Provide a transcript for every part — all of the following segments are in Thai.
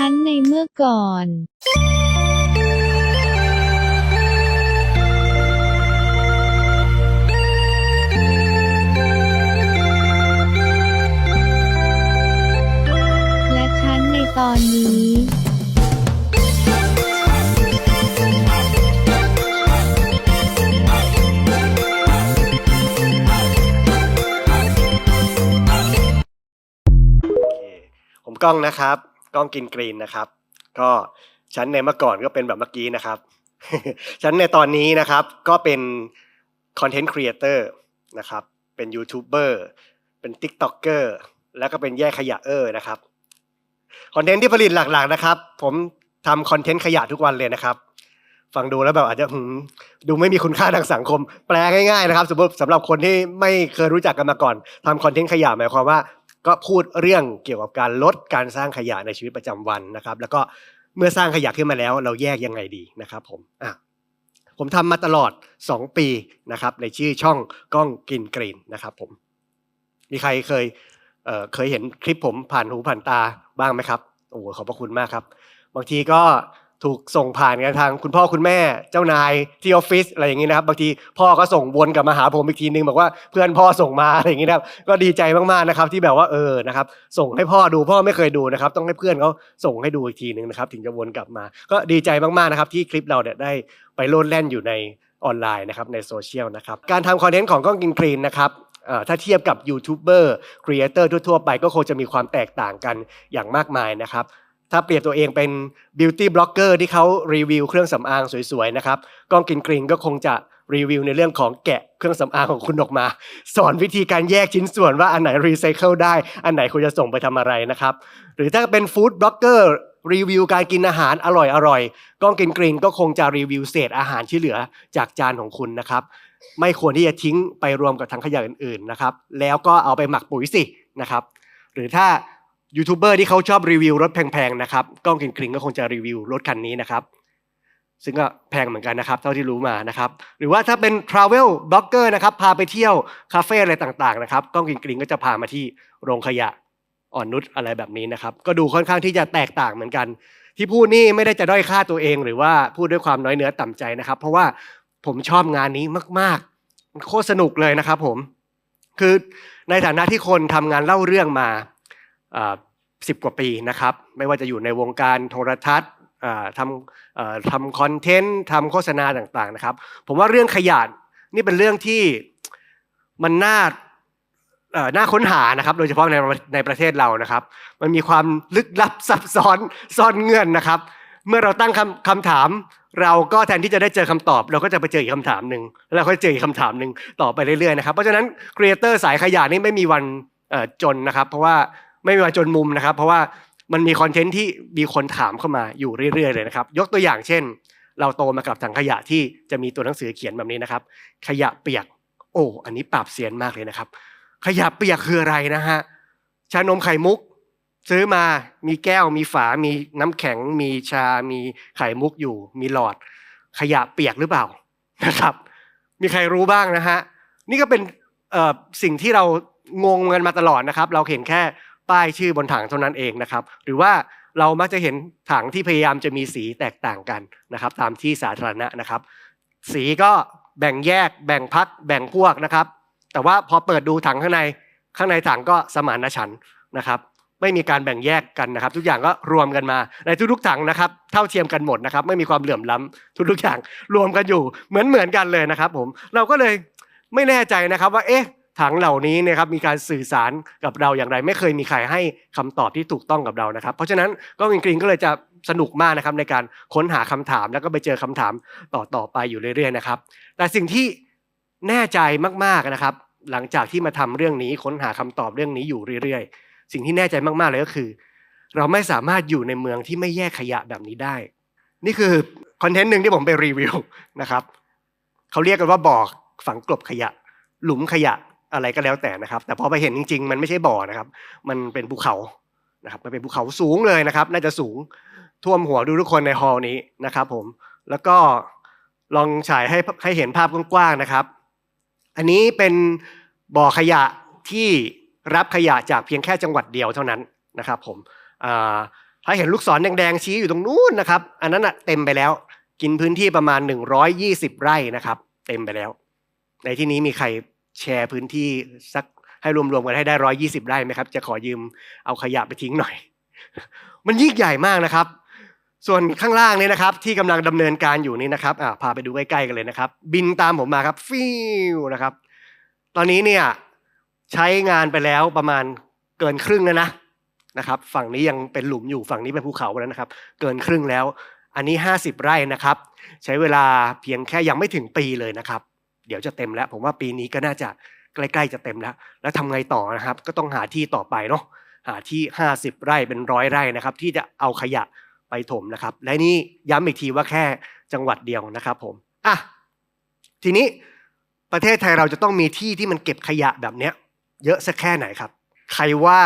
ฉันในเมื่อก่อนและฉันในตอนนี้ ผมก้องนะครับ ล้องกินกรีนนะครับ ก็ฉันในเมื่อก่อนก็เป็นแบบเมื่อกี้นะครับฉันในตอนนี้นะครับก็เป็นคอนเทนต์ครีเอเตอร์นะครับ เป็นยูทูบเบอร์เป็นติ๊กต็อกเกอร์แล้วก็เป็นแยกขยะเออร์นะครับคอนเทนต์ที่ผลิตหลักๆนะครับ ผมทำคอนเทนต์ขยะทุกวันเลยนะครับ ฟังดูแล้วแบบอาจจะดูไม่มีคุณค่าทางสังคม แปลง่ายๆนะครับสมมติสำหรับคนที่ไม่เคยรู้จักกันมาก่อนทำคอนเทนต์ขยะหมายความว่า ก็พูดเรื่องเกี่ยวกับการลดการสร้างขยะในชีวิตประจำวันนะครับ แล้วก็เมื่อสร้างขยะขึ้นมาแล้ว เราแยกยังไงดีนะครับ ผมอะผมทำมาตลอด 2 ปีนะครับ ในชื่อช่องกล้องกินกรีนนะครับ ผม มีใครเคยเเคยเห็นคลิปผมผ่านหูผ่านตาบ้างไหมครับโอ้โหขอบพระคุณมากครับ บางทีก็ ถูกส่งผ่านกันทางคุณพ่อคุณแม่เจ้านายที่ออฟฟิศอะไรอย่างนี้นะครับ บางทีพ่อก็ส่งวนกลับมาหาผมอีกทีนึงบอกว่าเพื่อนพ่อส่งมาอะไรอย่างนี้นะครับ ก็ดีใจมากๆนะครับ ที่แบบว่าเออนะครับ ส่งให้พ่อดูพ่อไม่เคยดูนะครับ ต้องให้เพื่อนเขาส่งให้ดูอีกทีนึงนะครับ ถึงจะวนกลับมา ก็ดีใจมากๆนะครับที่คลิปเราเนี่ยได้ไปโลดแล่นอยู่ในออนไลน์นะครับในโซเชียลนะครับการทำคอนเทนต์ของกล้องกินกรีนนะครับถ้าเทียบกับยูทูบเบอร์ครีเอเตอร์ทั่วๆไปก็คงจะมีความแตกต่างกันอย่างมากมายนะครับ ถ้าเปรียบตัวเองเป็นบิวตี้บล็อกเกอร์ที่เขารีวิวเครื่องสำอางสวยๆนะครับก้องกินกรีนก็คงจะรีวิวในเรื่องของแกะเครื่องสำอางของคุณออกมา สอนวิธีการแยกชิ้นส่วนว่าอันไหนรีไซเคิลได้ อันไหนควรจะส่งไปทำอะไรนะครับ หรือถ้าเป็นฟู้ดบล็อกเกอร์รีวิวการกินอาหารอร่อยๆก้องกินกรีนก็คงจะรีวิวเศษอาหารที่เหลือจากจานของคุณนะครับ ไม่ควรที่จะทิ้งไปรวมกับถังขยะอื่นๆนะครับ แล้วก็เอาไปหมักปุ๋ยสินะครับ หรือถ้า ยูทูบเบอร์ที่เขาชอบรีวิวรถแพงๆนะครับกล้องกินกริงก็คงจะรีวิวรถคันนี้นะครับ ซึ่งก็แพงเหมือนกันนะครับเท่าที่รู้มานะครับหรือว่าถ้าเป็น Travel b l o g g e r นะครับพาไปเที่ยวคาเฟ่อะไรต่างๆนะครับกล้องกินกริงก็จะพามาที่โรงขยะอ่อนนุชอะไรแบบนี้นะครับ ก็ดูค่อนข้างที่จะแตกต่างเหมือนกัน ที่พูดนี่ไม่ได้จะด้อยค่าตัวเอง หรือว่าพูดด้วยความน้อยเนื้อต่ำใจนะครับ เพราะว่าผมชอบงานนี้มากๆโคตรสนุกเลยนะครับ ผม คือในฐานะที่คนทำงานเล่าเรื่องมา สิบกว่าปีนะครับ ไม่ว่าจะอยู่ในวงการโทรทัศน์ทำทำคอนเทนต์ทำโฆษณาต่างๆนะครับ ผมว่าเรื่องขยะนี่เป็นเรื่องที่มันน่าน่าค้นหานะครับ โดยเฉพาะในในประเทศเรานะครับ มันมีความลึกลับซับซ้อนซ่อนเงื่อนนะครับ เมื่อเราตั้งคำคำถาม เราก็แทนที่จะได้เจอคำตอบ เราก็จะไปเจออีกคำถามหนึ่งแล้วเราก็เจออีกคำถามหนึ่งต่อไปเรื่อยๆนะครับเพราะฉะนั้นครีเอเตอร์สายขยะนี่ไม่มีวันจนนะครับ เพราะว่า ไม่มีวันจนมุมนะครับ เพราะว่ามันมีคอนเทนต์ที่มีคนถามเข้ามาอยู่เรื่อยๆเลยนะครับ ยกตัวอย่างเช่น เราโตมากับถังขยะที่จะมีตัวหนังสือเขียนแบบนี้นะครับ ขยะเปียก โอ้ อันนี้ปราบเซียนมากเลยนะครับ ขยะเปียกคืออะไรนะฮะชานมไข่มุก ซื้อมามีแก้วมีฝา มีน้ำแข็ง มีชา มีไข่มุกอยู่ มีหลอด ขยะเปียกหรือเปล่านะครับ มีใครรู้บ้างนะฮะนี่ก็เป็นสิ่งที่เรางงกันมาตลอดนะครับ เราเห็นแค่ ป้ายชื่อบนถังเท่านั้นเองนะครับ หรือว่าเรามักจะเห็นถังที่พยายามจะมีสีแตกต่างกันนะครับ ตามที่สาธารณะนะครับ สีก็แบ่งแยก แบ่งพัก แบ่งพวกนะครับ แต่ว่าพอเปิดดูถังข้างในข้างในถังก็สมานฉันท์นะครับไม่มีการแบ่งแยกกันนะครับ ทุกอย่างก็รวมกันมาในทุกๆถังนะครับ เท่าเทียมกันหมดนะครับ ไม่มีความเหลื่อมล้ำทุกๆอย่างรวมกันอยู่เหมือนเหมือนกันเลยนะครับ ผมเราก็เลยไม่แน่ใจนะครับว่าเอ๊ะ ถังเหล่านี้นะครับมีการสื่อสารกับเราอย่างไร ไม่เคยมีใครให้คำตอบที่ถูกต้องกับเรานะครับ เพราะฉะนั้นก็กริงๆก็เลยจะสนุกมากนะครับในการค้นหาคำถามแล้วก็ไปเจอคำถามต่อๆไปอยู่เรื่อยๆนะครับ แต่สิ่งที่แน่ใจมากๆนะครับ หลังจากที่มาทำเรื่องนี้ค้นหาคำตอบเรื่องนี้อยู่เรื่อยๆ สิ่งที่แน่ใจมากๆเลยก็คือ เราไม่สามารถอยู่ในเมืองที่ไม่แยกขยะแบบนี้ได้ นี่คือคอนเทนต์หนึ่งที่ผมไปรีวิวนะครับเขาเรียกกันว่าบ่อฝังกลบขยะ หลุมขยะ อะไรก็แล้วแต่นะครับ แต่พอไปเห็นจริง ๆ มันไม่ใช่บ่อนะครับ มันเป็นภูเขานะครับ มันเป็นภูเขาสูงเลยนะครับ น่าจะสูงท่วมหัวดูทุกคนในฮอลนี้นะครับ ผม แล้วก็ลองฉายให้ให้เห็นภาพกว้างๆนะครับ อันนี้เป็นบ่อขยะที่รับขยะจากเพียงแค่จังหวัดเดียวเท่านั้นนะครับ ผมถ้าเห็นลูกศรแดงๆชี้อยู่ตรงนู้นนะครับ อันนั้นเต็มไปแล้ว กินพื้นที่ประมาณ 120 ไร่นะครับ เต็มไปแล้ว ในที่นี้มีใคร แชร์พื้นที่สักให้รวมๆกันให้ได้120ไร่ไหมครับ จะขอยืมเอาขยะไปทิ้งหน่อย มันยิ่งใหญ่มากนะครับ ส่วนข้างล่างนี้นะครับ ที่กำลังดำเนินการอยู่นี่นะครับอ่าพาไปดูใกล้ๆกันเลยนะครับ บินตามผมมาครับฟิวนะครับ ตอนนี้เนี่ยใช้งานไปแล้วประมาณเกินครึ่งแล้วนะนะครับ ฝั่งนี้ยังเป็นหลุมอยู่ฝั่งนี้เป็นภูเขาแล้วนะครับ เกินครึ่งแล้ว อันนี้ 50 ไร่นะครับ ใช้เวลาเพียงแค่ยังไม่ถึงปีเลยนะครับ เดี๋ยวจะเต็มแล้ว ผมว่าปีนี้ก็น่าจะใกล้ๆจะเต็มแล้ว แล้วทำไงต่อนะครับ ก็ต้องหาที่ต่อไปเนาะหาที่ 50 ไร่เป็นร้อยไร่นะครับ ที่จะเอาขยะไปถมนะครับ และนี่ย้ำอีกทีว่าแค่จังหวัดเดียวนะครับ ผมอะทีนี้ประเทศไทยเราจะต้องมีที่ที่มันเก็บขยะแบบเนี้ย เยอะสักแค่ไหนครับ ใครว่า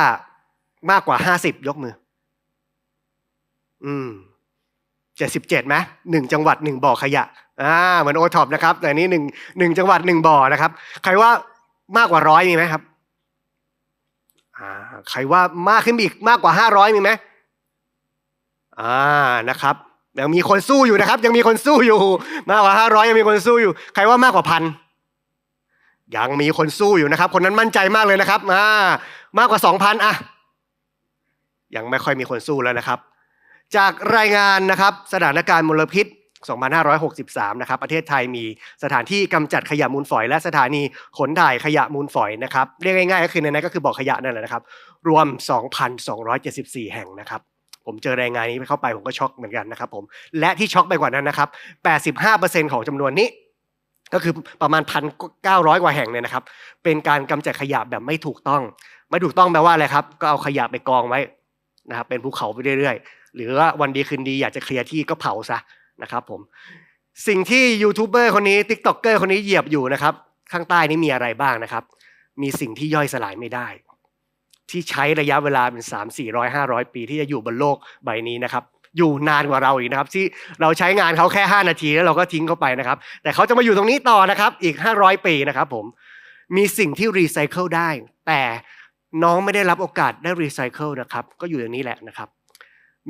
มากกว่าห้าสิบยกมือ อืมเจ็ดสิบเจ็ดไหมหนึ่งจังหวัดหนึ่งบ่อขยะ อ่าเหมือนโอท็อปนะครับแต่นนี้หนึ่งหนึ่งจังหวัดหนึ่งบ่อนะครับ ใครว่ามากกว่าร้อยมีไหมครับอ่าใครว่ามากขึ้นอีกมากกว่าห้าร้อยมีไหมอ่านะครับยังมีคนสู้อยู่นะครับ ยังมีคนสู้อยู่ มากกว่าห้าร้อยยังมีคนสู้อยู่ ใครว่ามากกว่าพันยังมีคนสู้อยู่นะครับ คนนั้นมั่นใจมากเลยนะครับมามากกว่าสองพันอะยังไม่ค่อยมีคนสู้แล้วนะครับ จากรายงานนะครับ สถานการณ์มลพิษ 2563 นะครับ ประเทศไทยมีสถานที่กำจัดขยะมูลฝอย และสถานีขนถ่ายขยะมูลฝอยนะครับ เรียกง่ายๆก็คือในนั้นก็คือบ่อขยะนั่นแหละนะครับ รวม 2,274 แห่งนะครับผมเจอรายงานนี้ไปเข้าไปผมก็ช็อกเหมือนกันนะครับผมและที่ช็อกไปกว่านั้นนะครับ 85%ของจำนวนนี้ ก็คือประมาณพันเก้าร้อยกว่าแห่งเนี่ยนะครับ เป็นการกำจัดขยะแบบไม่ถูกต้อง ไม่ถูกต้องแปลว่าอะไรครับ ก็เอาขยะไปกองไว้นะครับเป็นภูเขาไปเรื่อยๆ หรือว่าวันดีคืนดีอยากจะเคลียร์ที่ก็เผาซะ นะครับผมสิ่งที่ยูทูบเบอร์คนนี้ติ๊กต็อกเกอร์คนนี้เหยียบอยู่นะครับ ข้างใต้นี้มีอะไรบ้างนะครับ มีสิ่งที่ย่อยสลายไม่ได้ ที่ใช้ระยะเวลาเป็นสามสี่ร้อยห้าร้อยปีที่จะอยู่บนโลกใบนี้นะครับอยู่นานกว่าเราอีกนะครับ ที่เราใช้งานเขาแค่ 5 นาทีแล้วเราก็ทิ้งเขาไปนะครับ แต่เขาจะมาอยู่ตรงนี้ต่อนะครับอีก 500 ปีนะครับผมมีสิ่งที่รีไซเคิลได้ แต่น้องไม่ได้รับโอกาสได้รีไซเคิลนะครับ ก็อยู่อย่างนี้แหละนะครับ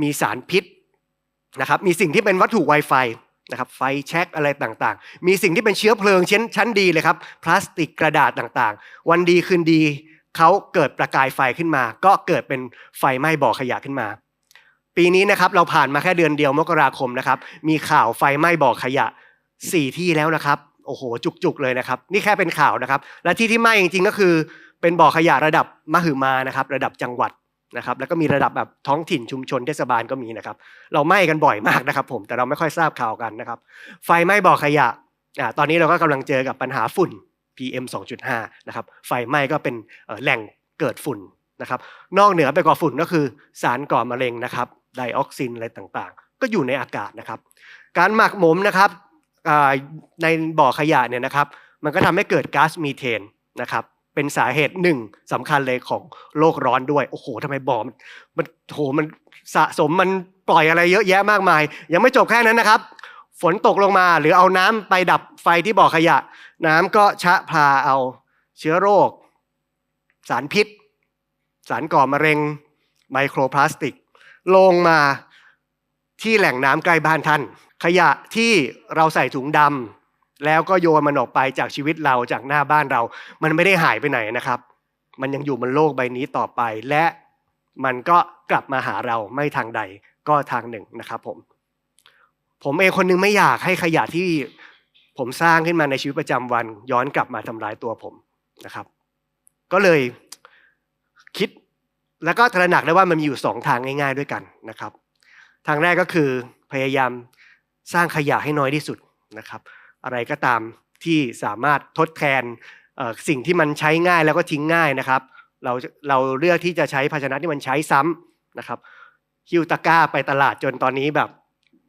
มีสารพิษ นะครับมีสิ่งที่เป็นวัตถุ Wi-Fi นะครับไฟแช็กอะไรต่างๆ มีสิ่งที่เป็นเชื้อเพลิงชั้นชั้นดีเลยครับ พลาสติกกระดาษต่างๆ วันดีคืนดีเขาเกิดประกายไฟขึ้นมา ก็เกิดเป็นไฟไหม้บ่อขยะขึ้นมา ปีนี้นะครับเราผ่านมาแค่เดือนเดียวมกราคมนะครับ มีข่าวไฟไหม้บ่อขยะสี่ที่แล้วนะครับโอ้โห จุกๆเลยนะครับ นี่แค่เป็นข่าวนะครับ และที่ที่ไหม้จริงๆก็คือ เป็นบ่อขยะระดับมหึมานะครับ ระดับจังหวัด นะครับแล้วก็มีระดับแบบท้องถิ่นชุมชนเทศบาลก็มีนะครับ เราไหม้กันบ่อยมากนะครับ ผมแต่เราไม่ค่อยทราบข่าวกันนะครับ ไฟไหม้บ่อขยะอ่าตอนนี้เราก็กำลังเจอกับปัญหาฝุ่น PM 2.5นะครับไฟไหม้ก็เป็นแหล่งเกิดฝุ่นนะครับ นอกเหนือไปกว่าฝุ่นก็คือสารก่อมะเร็งนะครับไดออกซินอะไรต่างๆ ก็อยู่ในอากาศนะครับ การหมักหมมนะครับในบ่อขยะเนี่ยนะครับ มันก็ทำให้เกิดก๊าซมีเทนนะครับ เป็นสาเหตุหนึ่งสำคัญเลยของโลกร้อนด้วย โอ้โหทำไมบ่อมันมันโหมันสะสมมันปล่อยอะไรเยอะแยะมากมาย ยังไม่จบแค่นั้นนะครับ ฝนตกลงมาหรือเอาน้ำไปดับไฟที่บ่อขยะ น้ำก็ชะพาเอาเชื้อโรค สารพิษ สารก่อมะเร็ง ไมโครพลาสติก ลงมาที่แหล่งน้ำใกล้บ้านท่าน ขยะที่เราใส่ถุงดำ แล้วก็โยนมันออกไปจากชีวิตเราจากหน้าบ้านเรา มันไม่ได้หายไปไหนนะครับ มันยังอยู่บนโลกใบนี้ต่อไป และมันก็กลับมาหาเราไม่ทางใดก็ทางหนึ่งนะครับผม ผมเองคนหนึงไม่อยากให้ขยะที่ผมสร้างขึ้นมาในชีวิตประจำวัน ย้อนกลับมาทำร้ายตัวผมนะครับ ก็เลยคิดแล้วก็ตระหนักได้ว่ามันมีอยู่สองทางง่าย ๆด้วยกันนะครับ ทางแรกก็คือพยายามสร้างขยะให้น้อยที่สุดนะครับ อะไรก็ตามที่สามารถทดแทนสิ่งที่มันใช้ง่ายแล้วก็ทิ้งง่ายนะครับ เราเราเลือกที่จะใช้ภาชนะที่มันใช้ซ้ำนะครับฮิวตะก้าไปตลาดจนตอนนี้แบบ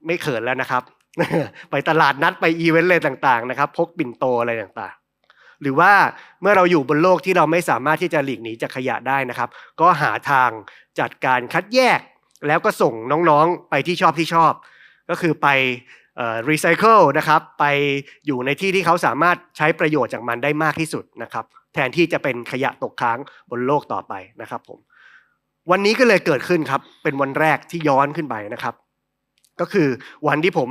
ไม่เขินแล้วนะครับ ไปตลาดนัดไปอีเวนต์อะไรต่างๆนะครับ พกปิ่นโตอะไรต่างๆ หรือว่าเมื่อเราอยู่บนโลกที่เราไม่สามารถที่จะหลีกหนีจากขยะได้นะครับ ก็หาทางจัดการคัดแยก แล้วก็ส่งน้องๆไปที่ชอบที่ชอบ ก็คือไป รีไซเคิลนะครับไปอยู่ในที่ที่เขาสามารถใช้ประโยชน์จากมันได้มากที่สุดนะครับแทนที่จะเป็นขยะตกค้างบนโลกต่อไปนะครับผมวันนี้ก็เลยเกิดขึ้นครับเป็นวันแรกที่ย้อนขึ้นไปนะครับ ก็คือวันที่ผม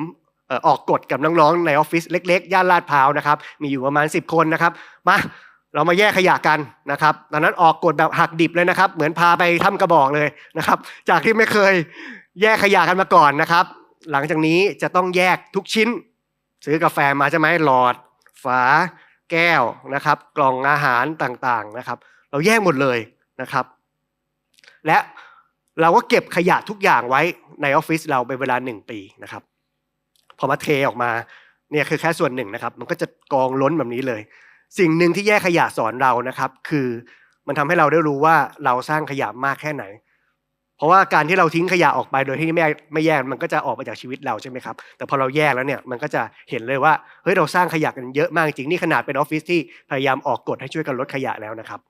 ออกกฎกับน้องๆในออฟฟิศเล็กๆย่านลาดพร้าวนะครับมีอยู่ประมาณ 10 คนนะครับมาเรามาแยกขยะกันนะครับตอนนั้นออกกฎแบบหักดิบเลยนะครับ เหมือนพาไปถ้ำกระบอกเลยนะครับ จากที่ไม่เคยแยกขยะกันมาก่อนนะครับ หลังจากนี้จะต้องแยกทุกชิ้น ซื้อกาแฟมาใช่ไหมหลอด ฝา แก้วนะครับ กล่องอาหารต่างๆนะครับ เราแยกหมดเลยนะครับ และเราก็เก็บขยะทุกอย่างไว้ในออฟฟิศเราเป็นเวลาหนึ่งปีนะครับ พอมาเทออกมาเนี่ยคือแค่ส่วนหนึ่งนะครับ มันก็จะกองล้นแบบนี้เลย สิ่งหนึ่งที่แยกขยะสอนเรานะครับ คือมันทำให้เราได้รู้ว่าเราสร้างขยะมากแค่ไหน ราะว่าการที่เราทิ้งขยะออกไปโดยที่ไม่ไม่แยกมันก็จะออกไปจากชีวิตเราใช่ไหมครับ แต่พอเราแยกแล้วเนี่ยมันก็จะเห็นเลยว่าเฮ้ยเราสร้างขยะกันเยอะมากจริงนี่ขนาดเป็นออฟฟิศที่พยายามออกกฎให้ช่วยกันลดขยะแล้วนะครับ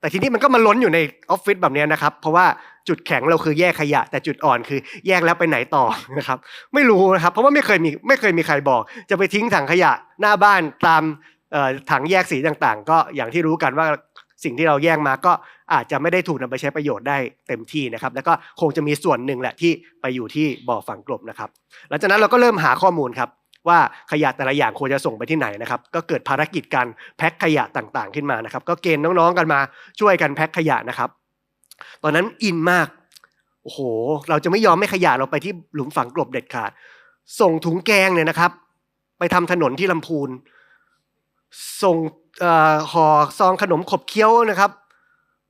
แต่ทีนี้มันก็มาล้นอยู่ในออฟฟิศแบบนี้นะครับ เพราะว่าจุดแข็งเราคือแยกขยะ แต่จุดอ่อนคือแยกแล้วไปไหนต่อนะครับ ไม่รู้นะครับ เพราะว่าไม่เคยมีไม่เคยมีใครบอก จะไปทิ้งถังขยะหน้าบ้านตามถังแยกสีต่างๆ ก็อย่างที่รู้กันว่า สิ่งที่เราแยกมาก็อาจจะไม่ได้ถูกนำไปใช้ประโยชน์ได้เต็มที่นะครับ แล้วก็คงจะมีส่วนหนึ่งแหละที่ไปอยู่ที่บ่อฝังกลบนะครับ หลังจากนั้นเราก็เริ่มหาข้อมูลครับว่าขยะแต่ละอย่างควรจะส่งไปที่ไหนนะครับ ก็เกิดภารกิจการแพ็คขยะต่างๆ ขึ้นมานะครับ ก็เกณฑ์น้องๆกันมาช่วยกันแพ็คขยะนะครับ ตอนนั้นอินมากโอ้โห เราจะไม่ยอมให้ขยะเราไปที่หลุมฝังกลบเด็ดขาด ส่งถุงแกงเนี่ยนะครับ ไปทำถนนที่ลำพูน ส่งห่อซองขนมขบเคี้ยวนะครับ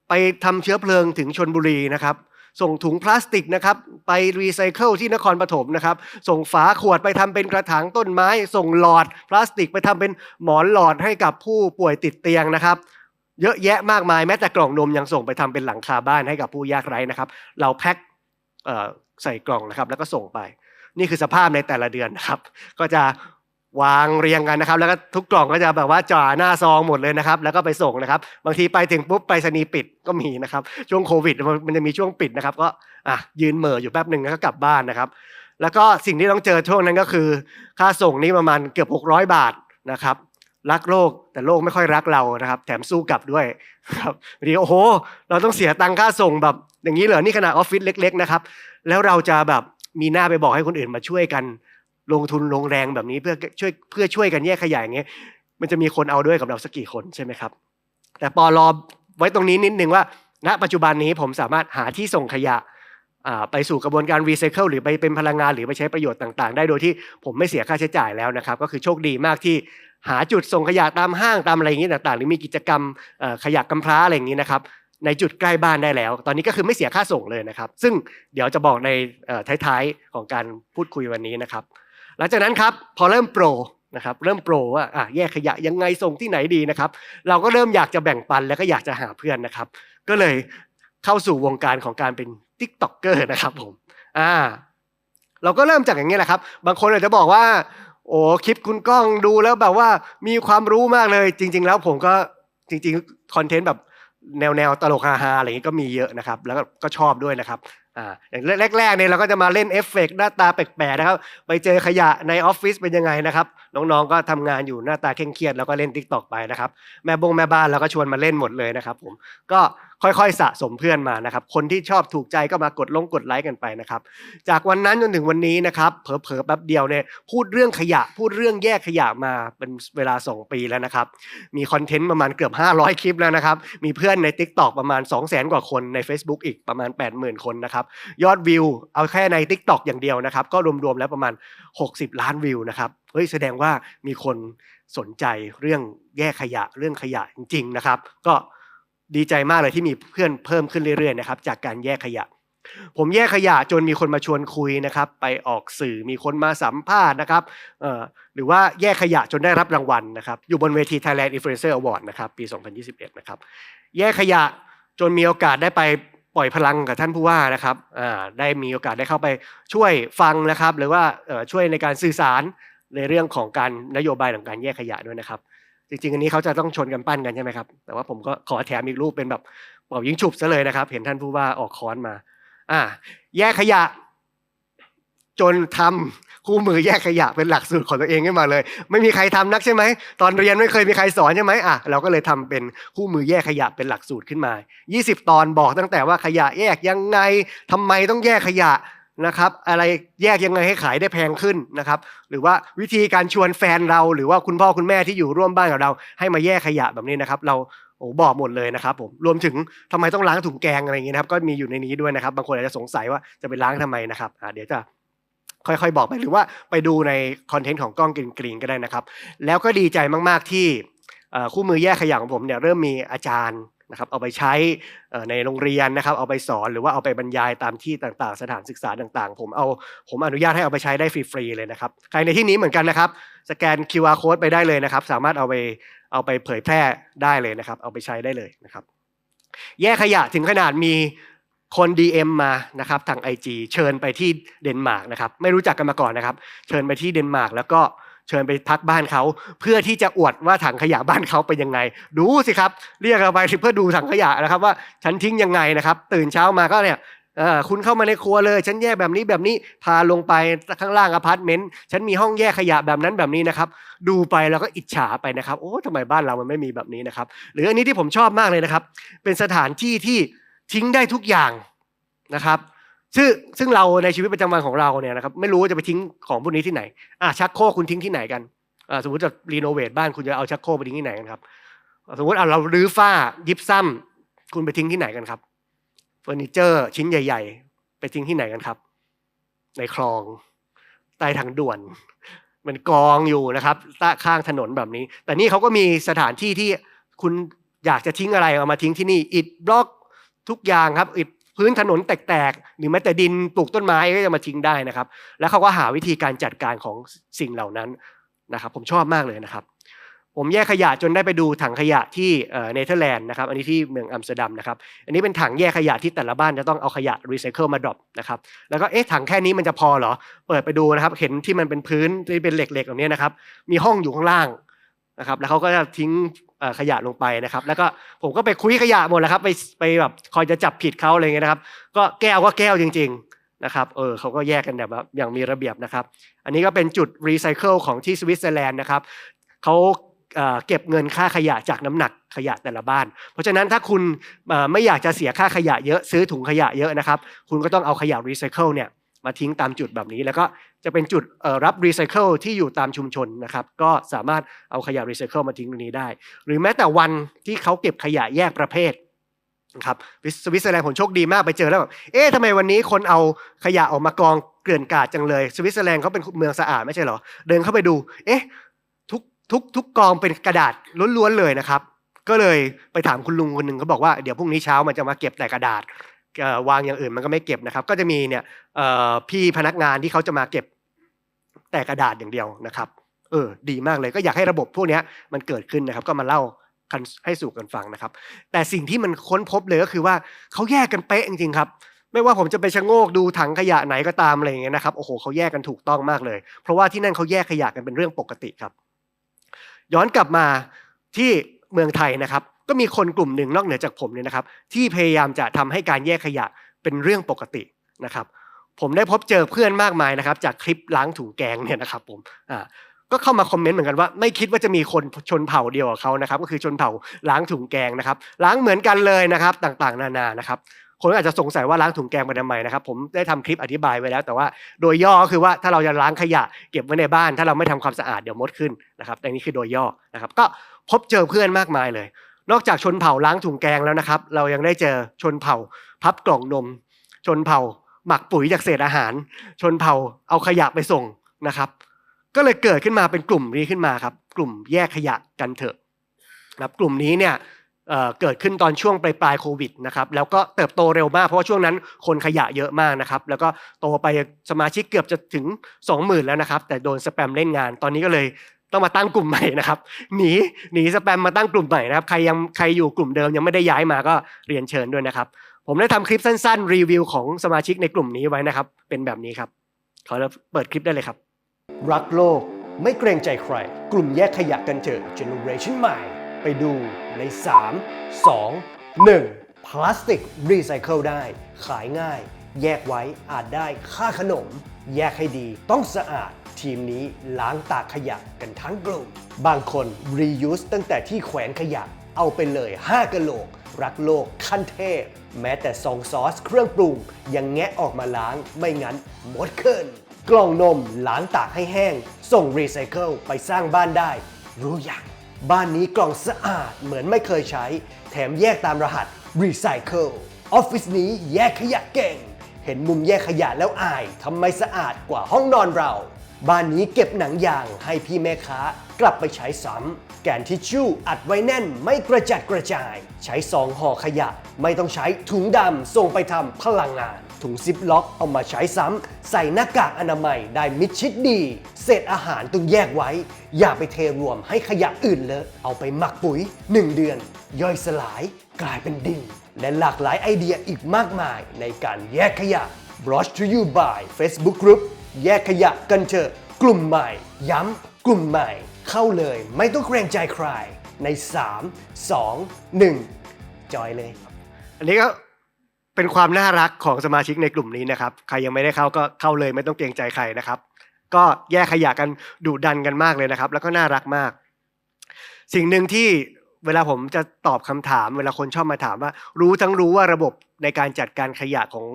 ไปทำเชื้อเพลิงถึงชนบุรีนะครับ ส่งถุงพลาสติกนะครับ ไปรีไซเคิลที่นครปฐมนะครับ ส่งฝาขวดไปทำเป็นกระถางต้นไม้ ส่งหลอดพลาสติกไปทำเป็นหมอนหลอดให้กับผู้ป่วยติดเตียงนะครับ เยอะแยะมากมายแม้แต่กล่องนมยังส่งไปทำเป็นหลังคาบ้านให้กับผู้ยากไร้นะครับ เราแพ็คใส่กล่องนะครับ แล้วก็ส่งไป นี่คือสภาพในแต่ละเดือนนะครับ ก็จะ วางเรียงกันนะครับ แล้วก็ทุกกล่องก็จะแบบว่าจ่าหน้าซองหมดเลยนะครับ แล้วก็ไปส่งนะครับ บางทีไปถึงปุ๊บไปรษณีปิดก็มีนะครับ ช่วงโควิดมันจะมีช่วงปิดนะครับ ก็อะยืนเหม่ออยู่แป๊บหนึ่งแล้วก็กลับบ้านนะครับ แล้วก็สิ่งที่ต้องเจอช่วงนั้นก็คือ ค่าส่งนี่ประมาณเกือบ 600 บาทนะครับ รักโลกแต่โลกไม่ค่อยรักเรานะครับ แถมสู้กลับด้วยครับวันนี้โอ้โห เราต้องเสียตังค่าส่งแบบ อย่างนี้เหรอนี่ขนาดออฟฟิศเล็ก ๆ นะครับ แล้วเราจะแบบมีหน้าไปบอกให้คนอื่นมาช่วยกัน ลงทุนลงแรงแบบนี้เพื่อช่วยเพื่อช่วยกันแยกขยะอย่างเงี้ยมันจะมีคนเอาด้วยกับเราสักกี่คนใช่ไหมครับ แต่ปอรอไว้ตรงนี้นิดนึงว่า ณ ปัจจุบันนี้ผมสามารถหาที่ส่งขยะไปสู่กระบวนการรีไซเคิลหรือไปเป็นพลังงานหรือไปใช้ประโยชน์ต่าง ๆ ได้โดยที่ผมไม่เสียค่าใช้จ่ายแล้วนะครับ ก็คือโชคดีมากที่หาจุดส่งขยะตามห้างตามอะไรอย่างนี้ต่าง ๆ หรือมีกิจกรรมขยะกำพร้าอะไรอย่างนี้นะครับในจุดใกล้บ้านได้แล้ว ตอนนี้ก็คือไม่เสียค่าส่งเลยนะครับ ซึ่งเดี๋ยวจะบอกในท้ายๆของการพูดคุยวันนี้นะครับ หลังจากนั้นครับพอเริ่มโปรนะครับเริ่มโปรว่าอะแยกขยะยังไงส่งที่ไหนดีนะครับ เราก็เริ่มอยากจะแบ่งปันแล้วก็อยากจะหาเพื่อนนะครับ ก็เลยเข้าสู่วงการของการเป็น t ิ k t o k เกอร์นะครับผมอ่าเราก็เริ่มจากอย่างนี้แหละครับ บางคนอาจจะบอกว่า โอ้คลิปคุณก้องดูแล้วแบบว่ามีความรู้มากเลย จริง ๆ แล้วผมก็จริงๆคอนเทนต์แบบแนวแนวๆตลกฮาๆอะไรอย่างนี้ก็มีเยอะนะครับ แล้วก็ชอบด้วยนะครับ อ่าอย่างแรกๆเนี่ยเราก็จะมาเล่นเอฟเฟกต์หน้าตาแปลกๆนะครับ ไปเจอขยะในออฟฟิศเป็นยังไงนะครับ น้องๆก็ทำงานอยู่หน้าตาเคร่งเครียดแล้วก็เล่นติ๊กตอกไปนะครับ แม่บงแม่บ้านเราก็ชวนมาเล่นหมดเลยนะครับผมก็ ค่อยๆ สะสมเพื่อนมานะครับ คนที่ชอบถูกใจก็มากดลงกดไลค์กันไปนะครับ จากวันนั้นจนถึงวันนี้นะครับเผลอๆแป๊บเดียวเนี่ยพูดเรื่องขยะพูดเรื่องแยกขยะมาเป็นเวลา 2 ปีแล้วนะครับ มีคอนเทนต์ประมาณเกือบ 500 คลิปแล้วนะครับ มีเพื่อนใน Tik t o อกประมาณ 2 0 0 0 0 0 กว่าคนใน Facebook อีกประมาณ 80,000 คนนะครับ ยอดวิวเอาแค่ใน Tik t o อกอย่างเดียวนะครับ ก็รวมๆแล้วประมาณ 60 ล้านวิวนะครับเฮ้ยแสดงว่ามีคนสนใจเรื่องแยกขยะเรื่องขยะจริง ๆ นะครับ ก็ ดีใจมากเลยที่มีเพื่อนเพิ่มขึ้นเรื่อยๆนะครับจากการแยกขยะ ผมแยกขยะจนมีคนมาชวนคุยนะครับ ไปออกสื่อมีคนมาสัมภาษณ์นะครับหรือว่าแยกขยะจนได้รับรางวัลนะครับ อยู่บนเวที Thailand Influencer Award นะครับปี 2021 นะครับ แยกขยะจนมีโอกาสได้ไปปล่อยพลังกับท่านผู้ว่านะครับได้มีโอกาสได้เข้าไปช่วยฟังนะครับ หรือว่าช่วยในการสื่อสารในเรื่องของการนโยบายของการแยกขยะด้วยนะครับ จริงๆ อันนี้เขาจะต้องชนกันปั้นกันใช่ไหมครับ แต่ว่าผมก็ขอแถมอีกรูปเป็นแบบเป่ายิงฉุบซะเลยนะครับ เห็นท่านผู้ว่าออกค้อนมา อ่า แยกขยะ จนทำคู่มือแยกขยะเป็นหลักสูตรของตัวเองขึ้นมาเลย ไม่มีใครทำนักใช่ไหม ตอนเรียนไม่เคยมีใครสอนใช่ไหมอะเราก็เลยทำเป็นคู่มือแยกขยะเป็นหลักสูตรขึ้นมา 20 ตอนบอกตั้งแต่ว่าขยะแยกยังไงทำไมต้องแยกขยะ นะครับ อะไรแยกยังไงให้ขายได้แพงขึ้นนะครับ หรือว่าวิธีการชวนแฟนเรา หรือว่าคุณพ่อคุณแม่ที่อยู่ร่วมบ้านกับเรา ให้มาแยกขยะแบบนี้นะครับ เราโอ้บอกหมดเลยนะครับผมรวมถึงทำไมต้องล้างถุงแกงอะไรอย่างนี้นะครับก็มีอยู่ในนี้ด้วยนะครับ บางคนอาจจะสงสัยว่าจะไปล้างทำไมนะครับเดี๋ยวจะค่อยๆ บอกไปหรือว่าไปดูในคอนเทนต์ของกล้องกรีนกรีนก็ได้นะครับ แล้วก็ดีใจมากๆที่คู่มือแยกขยะของผมเนี่ยเริ่มมีอาจารย์ นะครับเอาไปใช้ในโรงเรียนนะครับ เอาไปสอนหรือว่าเอาไปบรรยายตามที่ต่างๆ สถานศึกษาต่างๆ ผมเอาผมอนุญาตให้เอาไปใช้ได้ฟรีๆเลยนะครับ ใครในที่นี้เหมือนกันนะครับ สแกน QR code ไปได้เลยนะครับ สามารถเอาไปเอาไปเผยแพร่ได้เลยนะครับ เอาไปใช้ได้เลยนะครับ แยกขยะถึงขนาดมีคน DM มานะครับทาง IG เชิญไปที่เดนมาร์กนะครับ ไม่รู้จักกันมาก่อนนะครับ เชิญไปที่เดนมาร์กแล้วก็ เชิญไปพักบ้านเขาเพื่อที่จะอวดว่าถังขยะบ้านเขาเป็นยังไง ดูสิครับ เรียกเราไปเพื่อดูถังขยะนะครับ ว่าฉันทิ้งยังไงนะครับ ตื่นเช้ามาก็เนี่ยคุณเข้ามาในครัวเลย ฉันแยกแบบนี้แบบนี้พาลงไปข้างล่างอพาร์ตเมนต์ฉันมีห้องแยกขยะแบบนั้นแบบนี้นะครับ ดูไปแล้วก็อิจฉาไปนะครับ โอ้ทำไมบ้านเรามันไม่มีแบบนี้นะครับ หรืออันนี้ที่ผมชอบมากเลยนะครับ เป็นสถานที่ที่ทิ้งได้ทุกอย่างนะครับ ซึ่งซึ่งเราในชีวิตประจำวันของเราเนี่ยนะครับไม่รู้ว่าจะไปทิ้งของพวกนี้ที่ไหนอะชักโครกคุณทิ้งที่ไหนกันอ่าสมมติจะรีโนเวทบ้านคุณจะเอาชักโครกไปทิ้งที่ไหนกันครับสมมติเอาเรารื้อฝ้ายิบซ้ำคุณไปทิ้งที่ไหนกันครับเฟอร์นิเจอร์ชิ้นใหญ่ ๆ ไปทิ้งที่ไหนกันครับ ในคลองใต้ทางด่วน มันกองอยู่นะครับต้ข้างถนนแบบนี้ แต่นี่เขาก็มีสถานที่ที่คุณอยากจะทิ้งอะไรเอามาทิ้งที่นี่อิฐบล็อกทุกอย่างครับอิฐ พื้นถนนแตกๆหรือแม้แต่ดินปลูกต้นไม้ก็จะมาทิ้งได้นะครับ แล้วเขาก็หาวิธีการจัดการของสิ่งเหล่านั้นนะครับผมชอบมากเลยนะครับ ผมแยกขยะจนได้ไปดูถังขยะที่เนเธอร์แลนด์นะครับอันนี้ที่เมืองอัมสเตอร์ดัมนะครับอันนี้เป็นถังแยกขยะที่แต่ละบ้านจะต้องเอาขยะรีไซเคิลมาดรอปนะครับแล้วก็เอ๊ะถังแค่นี้มันจะพอเหรอ เปิดไปดูนะครับเห็นที่มันเป็นพื้นที่เป็นเหล็กๆแบบนี้นะครับมีห้องอยู่ข้างล่างนะครับแล้วเขาก็จะทิ้ง ขยะลงไปนะครับ แล้วก็ผมก็ไปคุยขยะหมดแล้วครับไปไปแบบคอยจะจับผิดเขาอะไรเงี้ยนะครับ ก็แก้วก็แก้วจริง ๆนะครับ เออเขาก็แยกกันแบบว่าอย่างมีระเบียบนะครับ อันนี้ก็เป็นจุดรีไซเคิลของที่สวิตเซอร์แลนด์นะครับเขาเก็บเงินค่าขยะจากน้ำหนักขยะแต่ละบ้าน เพราะฉะนั้นถ้าคุณไม่อยากจะเสียค่าขยะเยอะซื้อถุงขยะเยอะนะครับ คุณก็ต้องเอาขยะรีไซเคิลเนี่ย มาทิ้งตามจุดแบบนี้ แล้วก็จะเป็นจุดรับรีไซเคิลที่อยู่ตามชุมชนนะครับ ก็สามารถเอาขยะรีไซเคิลมาทิ้งตรงนี้ได้ หรือแม้แต่วันที่เขาเก็บขยะแยกประเภทนะครับสวิตเซอร์แลนด์ผมโชคดีมากไปเจอแล้วแบบเอ๊ะทำไมวันนี้คนเอาขยะออกมากองเกลื่อนกาดจังเลย สวิตเซอร์แลนด์เขาเป็นเมืองสะอาดไม่ใช่เหรอ เดินเข้าไปดู เอ๊ะทุกทุกทุกกองเป็นกระดาษล้วนๆเลยนะครับ ก็เลยไปถามคุณลุงคนหนึ่งเขาบอกว่าเดี๋ยวพรุ่งนี้เช้ามันจะมาเก็บแต่กระดาษ วางอย่างอื่นมันก็ไม่เก็บนะครับ ก็จะมีเนี่ยพี่พนักงานที่เขาจะมาเก็บแต่กระดาษอย่างเดียวนะครับ เออ ดีมากเลยก็อยากให้ระบบพวกนี้มันเกิดขึ้นนะครับ ก็มาเล่ากันให้สู่กันฟังนะครับ แต่สิ่งที่มันค้นพบเลยก็คือว่าเขาแยกกันเป๊ะจริงๆครับ ไม่ว่าผมจะไปชะโงกดูถังขยะไหนก็ตามอะไรอย่างเงี้ยนะครับโอ้โหเขาแยกกันถูกต้องมากเลย เพราะว่าที่นั่นเขาแยกขยะกันเป็นเรื่องปกติครับ ย้อนกลับมาที่เมืองไทยนะครับ ก็มีคนกลุ่มหนึ่งนอกเหนือจากผมเนี่ยนะครับ ที่พยายามจะทำให้การแยกขยะเป็นเรื่องปกตินะครับ ผมได้พบเจอเพื่อนมากมายนะครับ จากคลิปล้างถุงแกงเนี่ยนะครับ ผมอ่าก็เข้ามาคอมเมนต์เหมือนกันว่าไม่คิดว่าจะมีคนชนเผ่าเดียวกับเขานะครับ ก็คือชนเผ่าล้างถุงแกงนะครับ ล้างเหมือนกันเลยนะครับ ต่างๆ นานานะครับคนอาจจะสงสัยว่าล้างถุงแกงไปทำไมนะครับ ผมได้ทำคลิปอธิบายไว้แล้ว แต่ว่าโดยย่อคือว่าถ้าเราจะล้างขยะเก็บไว้ในบ้าน ถ้าเราไม่ทำความสะอาดเดี๋ยวมดขึ้นนะครับแต่นี่คือโดยย่อนะครับ ก็พบเจอเพื่อนมากมายเลย นอกจากชนเผ่าล้างถุงแกงแล้วนะครับ เรายังได้เจอชนเผ่า พับกล่องนม ชนเผ่า หมักปุ๋ยจากเศษอาหาร ชนเผ่าเอาขยะไปส่งนะครับ ก็เลยเกิดขึ้นมาเป็นกลุ่มนี้ขึ้นมาครับ กลุ่มแยกขยะกันเถอะครับกลุ่มนี้เนี่ยเเกิดขึ้นตอนช่วงปลายปลายโควิดนะครับแล้วก็เติบโตเร็วมากเพราะว่าช่วงนั้นคนขยะเยอะมากนะครับแล้วก็โตไปสมาชิกเกือบจะถึง 20,000 แล้วนะครับ แต่โดนสแปมเล่นงาน ตอนนี้ก็เลย ต้องมาตั้งกลุ่มใหม่นะครับหนีหนีสแปมมาตั้งกลุ่มใหม่นะครับใครยังใครอยู่กลุ่มเดิมยังไม่ได้ย้ายมาก็เรียนเชิญด้วยนะครับ ผมได้ทำคลิปสั้น ๆ รีวิวของสมาชิกในกลุ่มนี้ไว้นะครับ เป็นแบบนี้ครับขอเปิดคลิปได้เลยครับ รักโลกไม่เกรงใจใคร กลุ่มแยกขยะกันเถอะ Generation ใหม่ ไปดูใน 3 2 1 พลาสติกรีไซเคิลได้ ขายง่าย แยกไว้อาจได้ค่าขนม แยกให้ดีต้องสะอาด ทีมนี้ล้างตากขยะกันทั้งกลุ่ม บางคน reuse ตั้งแต่ที่แขวนขยะ เอาไปเลย 5กะโหลก รักโลกขั้นเทพ แม้แต่ซองซอสเครื่องปรุง ยังแงะออกมาล้างไม่งั้นหมดเคิน กล่องนมล้างตากให้แห้ง ส่งรีไซเคิลไปสร้างบ้านได้ รู้อย่างบ้านนี้กล่องสะอาดเหมือนไม่เคยใช้ แถมแยกตามรหัสรีไซเคิลออฟฟิศนี้แยกขยะเก่ง เห็นมุมแยกขยะแล้วอายทำไมสะอาดกว่าห้องนอนเรา บ้านนี้เก็บหนังยางให้พี่แม่ค้ากลับไปใช้ซ้ำ แกนทิชชู่อัดไว้แน่นไม่กระจัดกระจาย ใช้ซองห่อขยะ ไม่ต้องใช้ถุงดำส่งไปทำพลังงาน ถุงซิปล็อกเอามาใช้ซ้ำ ใส่หน้ากากอนามัยได้มิดชิดดี เศษอาหารต้องแยกไว้ อย่าไปเทรวมให้ขยะอื่นเลอะเอาไปหมักปุ๋ย 1 เดือน ย่อยสลายกลายเป็นดิน และหลากหลายไอเดียอีกมากมายในการแยกขยะ brought to you by Facebook Group แยกขยะกันเถอะกลุ่มใหม่ ย้ำกลุ่มใหม่ เข้าเลยไม่ต้องเกรงใจใครใน 3 2 1 จอยเลย อันนี้ก็เป็นความน่ารักของสมาชิกในกลุ่มนี้นะครับ ใครยังไม่ได้เข้าก็เข้าเลยไม่ต้องเกรงใจใครนะครับ ก็แยกขยะกันดุดันกันมากเลยนะครับ แล้วก็น่ารักมาก สิ่งหนึ่งที่เวลาผมจะตอบคำถาม เวลาคนชอบมาถามว่า รู้ทั้งรู้ว่าระบบในการจัดการขยะของ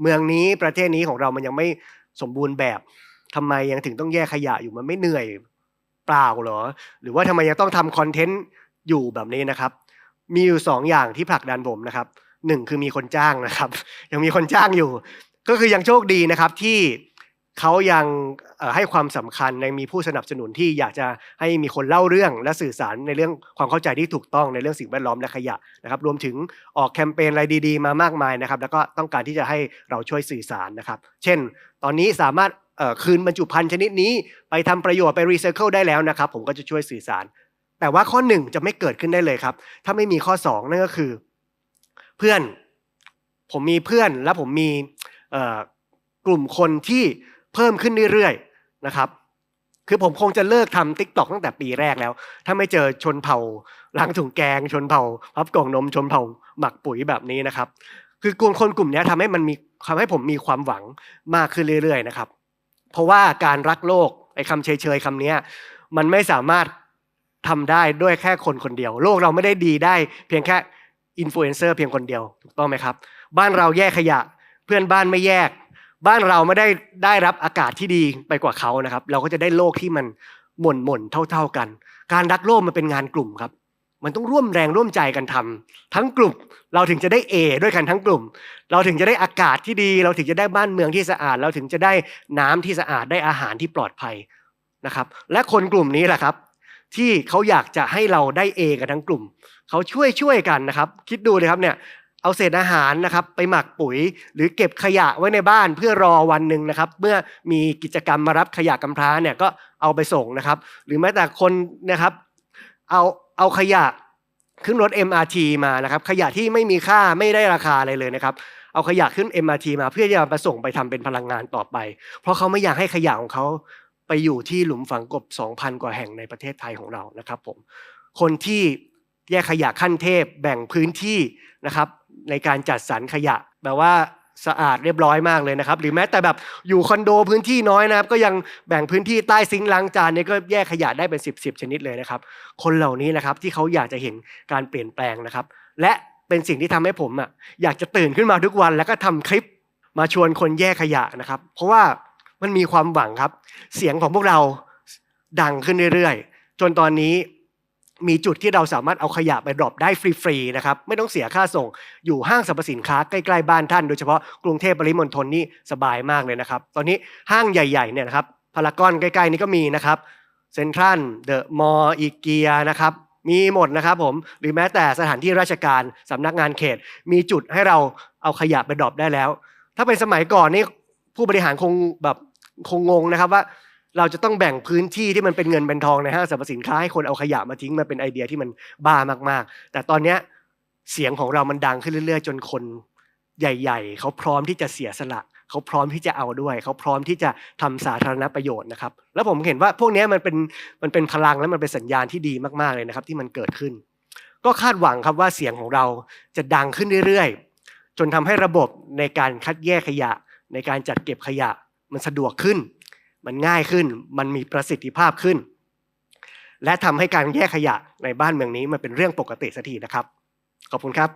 เมืองนี้ประเทศนี้ของเรามันยังไม่ สมบูรณ์แบบทำไมยังถึงต้องแยกขยะอยู่มันไม่เหนื่อยเปล่าหรอ หรือว่าทำไมยังต้องทำคอนเทนต์อยู่แบบนี้นะครับ มีอยู่สองอย่างที่ผลักดันผมนะครับหนึ่งคือมีคนจ้างนะครับ ยังมีคนจ้างอยู่ ก็คือยังโชคดีนะครับที่ เขายังให้ความสำคัญในมีผู้สนับสนุนที่อยากจะให้มีคนเล่าเรื่องและสื่อสารในเรื่องความเข้าใจที่ถูกต้องในเรื่องสิ่งแวดล้อมและขยะนะครับ รวมถึงออกแคมเปญอะไรดีๆ มามากมายนะครับ แล้วก็ต้องการที่จะให้เราช่วยสื่อสารนะครับ เช่น ตอนนี้สามารถคืนบรรจุภัณฑ์ชนิดนี้ ไปทำประโยชน์ไปรีไซเคิลได้แล้วนะครับ ผมก็จะช่วยสื่อสาร แต่ว่าข้อหนึ่งจะไม่เกิดขึ้นได้เลยครับ ถ้าไม่มีข้อสองนั่นก็คือ เพื่อนผมมีเพื่อนและผมมีกลุ่มคนที่ เพิ่มขึ้นเรื่อยๆนะครับ คือผมคงจะเลิกทำติ๊กต็อกตั้งแต่ปีแรกแล้ว ถ้าไม่เจอชนเผ่าล้างถุงแกง ชนเผ่าพับกล่องนมชนเผ่าหมักปุ๋ยแบบนี้นะครับ คือกลุ่มคนกลุ่มนี้ยทำให้มันมีทำให้ผมมีความหวังมากขึ้นเรื่อยๆนะครับ เพราะว่าการรักโลกไอ้คำเฉยๆคำนี้มันไม่สามารถทำได้ด้วยแค่คนคนเดียว โลกเราไม่ได้ดีได้ เพียงแค่อินฟลูเอนเซอร์เพียงคนเดียวถูกต้องไหมครับ บ้านเราแยกขยะ เพื่อนบ้านไม่แยก บ้านเราไม่ได้ได้รับอากาศที่ดีไปกว่าเขานะครับ เราก็จะได้โลกที่มันหม่นหม่นเท่า ๆกัน การรักโลกมันเป็นงานกลุ่มครับ มันต้องร่วมแรงร่วมใจกันทำทั้งกลุ่มเราถึงจะได้เอด้วยกันทั้งกลุ่ม เราถึงจะได้อากาศที่ดี เราถึงจะได้บ้านเมืองที่สะอาด เราถึงจะได้น้ำที่สะอาดได้อาหารที่ปลอดภัยนะครับ และคนกลุ่มนี้แหละครับ ที่เขาอยากจะให้เราได้เอกันทั้งกลุ่มเขาช่วยช่วยกันนะครับ คิดดูเลยครับเนี่ย เอาเศษอาหารนะครับไปหมักปุ๋ย หรือเก็บขยะไว้ในบ้านเพื่อรอวันหนึ่งนะครับ เมื่อมีกิจกรรมมารับขยะกำพร้าเนี่ยก็เอาไปส่งนะครับ หรือแม้แต่คนนะครับเอาเอาขยะขึ้นรถ MRT มานะครับ ขยะที่ไม่มีค่าไม่ได้ราคาอะไรเลยนะครับเอาขยะขึ้น MRT มาเพื่อจะมาส่งไปทำเป็นพลังงานต่อไป เพราะเขาไม่อยากให้ขยะของเขาไปอยู่ที่หลุมฝังกบ 2,000 กว่าแห่งในประเทศไทยของเรานะครับผมคนที่แยกขยะขั้นเทพแบ่งพื้นที่นะครับ ในการจัดสรรขยะแบบว่าสะอาดเรียบร้อยมากเลยนะครับ หรือแม้แต่แบบอยู่คอนโดพื้นที่น้อยนะครับ ก็ยังแบ่งพื้นที่ใต้ซิงค์ล้างจานเนี่ยก็แยกขยะได้เป็น 10บสชนิดเลยนะครับ คนเหล่านี้นะครับที่เขาอยากจะเห็นการเปลี่ยนแปลงนะครับ และเป็นสิ่งที่ทำให้ผมอะอยากจะตื่นขึ้นมาทุกวัน แล้วก็ทำคลิปมาชวนคนแยกขยะนะครับ เพราะว่ามันมีความหวังครับ เสียงของพวกเราดังขึ้นเรื่อยๆ จนตอนนี้ มีจุดที่เราสามารถเอาขยะไปดรอปได้ฟรีๆนะครับไม่ต้องเสียค่าส่งอยู่ห้างสรรพสินค้าใกล้ๆบ้านท่าน โดยเฉพาะกรุงเทพปริมณฑลนี่สบายมากเลยนะครับ ตอนนี้ห้างใหญ่ๆเนี่ยนะครับพารากอนใกล้ๆ นี้ก็มีนะครับเซ็นทรัลเดอะมอลล์อีเกียนะครับมีหมดนะครับผมหรือแม้แต่สถานที่ราชการสำนักงานเขต มีจุดให้เราเอาขยะไปดรอปได้แล้ว ถ้าเป็นสมัยก่อนนี่ผู้บริหารคงแบบคงงงนะครับว่า เราจะต้องแบ่งพื้นที่ที่มันเป็นเงินเป็นทองในห้างสรรพสินค้าให้คนเอาขยะมาทิ้งมาเป็นไอเดียที่มันบ้ามากๆ แต่ตอนเนี้ยเสียงของเรามันดังขึ้นเรื่อยๆ จนคนใหญ่ ๆ เขาพร้อมที่จะเสียสละเขาพร้อมที่จะเอาด้วย เขาพร้อมที่จะทำสาธารณประโยชน์นะครับ แล้วผมเห็นว่าพวกนี้มันเป็นมันเป็นพลังและมันเป็นสัญญาณที่ดีมากๆเลยนะครับ ที่มันเกิดขึ้น ก็คาดหวังครับว่าเสียงของเราจะดังขึ้นเรื่อยๆ จนทำให้ระบบในการคัดแยกขยะ ในการจัดเก็บขยะมันสะดวกขึ้น มันง่ายขึ้น มันมีประสิทธิภาพขึ้น และทำให้การแยกขยะในบ้านเมืองนี้มันเป็นเรื่องปกติสักทีนะครับ ขอบคุณครับ